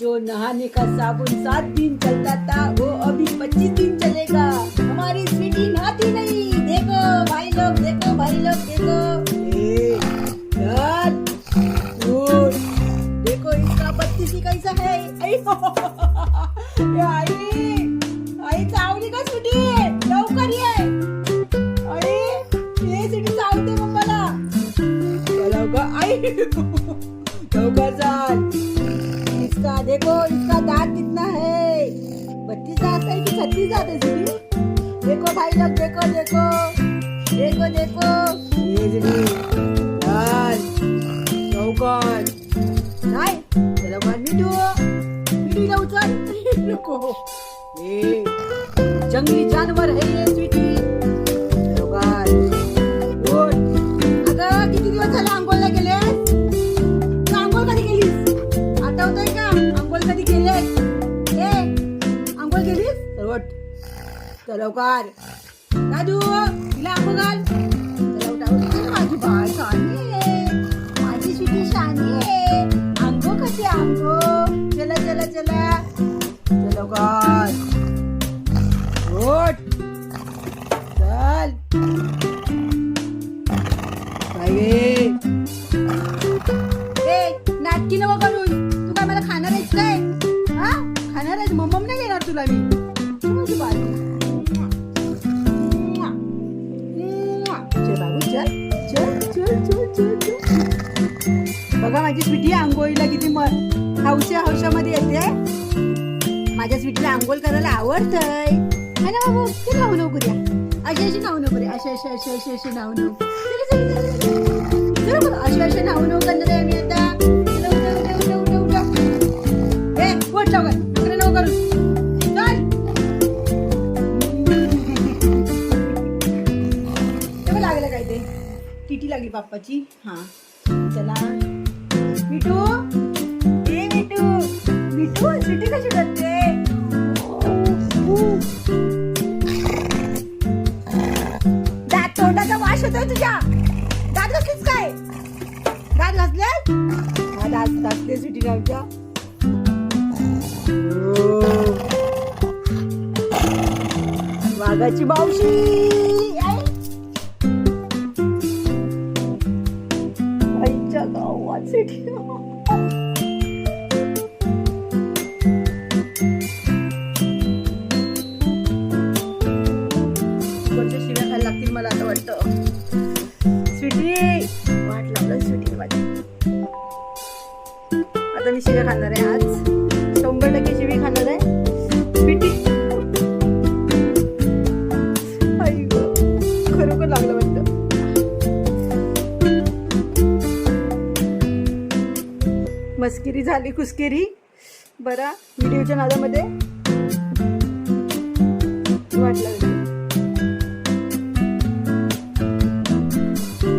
जो नहाने का साबुन सात दिन चलता था वो अभी पच्चीस दिन चलेगा। हमारी स्वीटी नहाती नहीं। देखो भाई लोग देखो भाई लोग देखो। देखो इसका बत्तीसी कैसा है। आई आई चावली का स्वीटी। लवकर ये। आई ये स्वीटी चावते मम्माला आई। लवकर चाल इसका देखो इसका दांत कितना है। बत्तीस दांत है कि छत्तीस दांत है सीधी देखो भाई लोग देखो देखो देखो देखो। ये सीधी चाल लवकर नाही लवकर मिठू। मिठू लवकर नको हे जंगली जानवर है ये स्वीट। लवकर. दादू तिला आंघोळ घाल. माझी बाळ शानी आहे. माझी सुटी शानी आहे. आंघोळ कशी आंघोळ? चला चला चला. लवकर. उठ. चल. नाटकी नको करून तू काय मला खाणार आहेस काय हा? खाणार आहेस मम्मम नाही देणार तुला मी. बघा माझी स्वीटी आंघोळीला किती म हौशा हौशामध्ये येते. माझ्या स्वीटीला आंघोळ करायला आवडतंय. है ना बाबू चल नाव नको द्या अशी अशी नाव नको द्या अशी अशी अशी अशी अशी नाव नको चला, चला, अशी अशी नाव नको करणार आहे आम्ही आता. चला, लागलं काय ते? किटी लागली बाप्पाची? हा. चला. मिठू? ए मिठू. मिठू सिटी कशी करते? दात तोंडाचा वास येतोय तुझ्या. दात घासलीस काय? दात घासले हा दात घासले सिटी लावच्या वाघाची मावशी. गावात कोणत्या खायला लागतील मला वाटतं? आता मी शिव्या खाणार आहे आज. मस्किरी झाली कुस्किरी बरा व्हिडिओच्या नादामध्ये वाट लागली.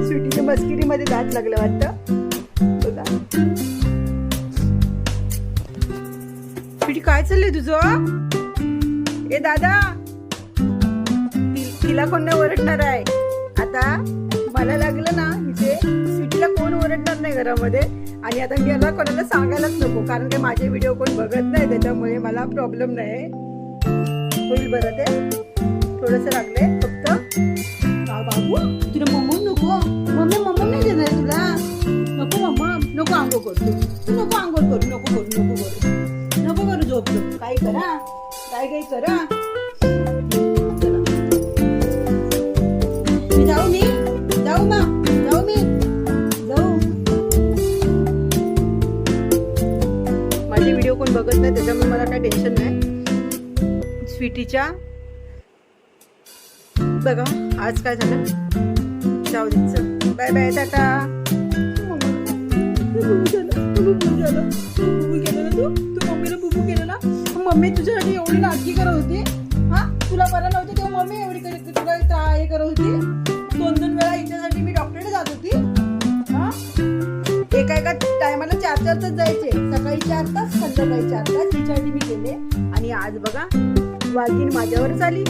सुटीच्या मस्किरीमध्ये दात लागलं वाटतं. बघा. सुटी काय चाललंय तुझं? ए दादा. तिला कोण ओरडणार आहे? आता मला लागलं ना इथे स्वीटीला कोण ओरडणार नाही घरामध्ये. आणि आता मी कोणाला सांगायलाच नको कारण की माझे व्हिडिओ कोण बघत नाही त्याच्यामुळे मला प्रॉब्लेम नाही. होईल बरं ते? थोडंसं लागले फक्त. का बाबू. तुला मम्मा नको. मम्मी मम्मा नाही देणार तुला. नको मम्मा नको आंघोळ करू. तू. तू नको आंघोळ करू. नको करू नको करू. नको करू झोप झोप काही करा. काय काही करा. बघत मला काही टेन्शन नाही. स्वीटीच्या. बघा आज काय झालं? जाऊ दे बाय बाय टाटा. तू केलं ना मम्मी तुझ्यासाठी एवढी नाटकी करत होती. हा? तुला बरं नव्हतं तेव्हा मम्मी एवढी करत तुला त्रा- हे करत होती. दोन दोन वेळा हिच्यासाठी एका टायमाला चार चार तास जायचे. सकाळी चार तास संध्याकाळी चार तास. हिच्यासाठी मी गेले. आणि आज बघा वाघीण माझ्यावरच आली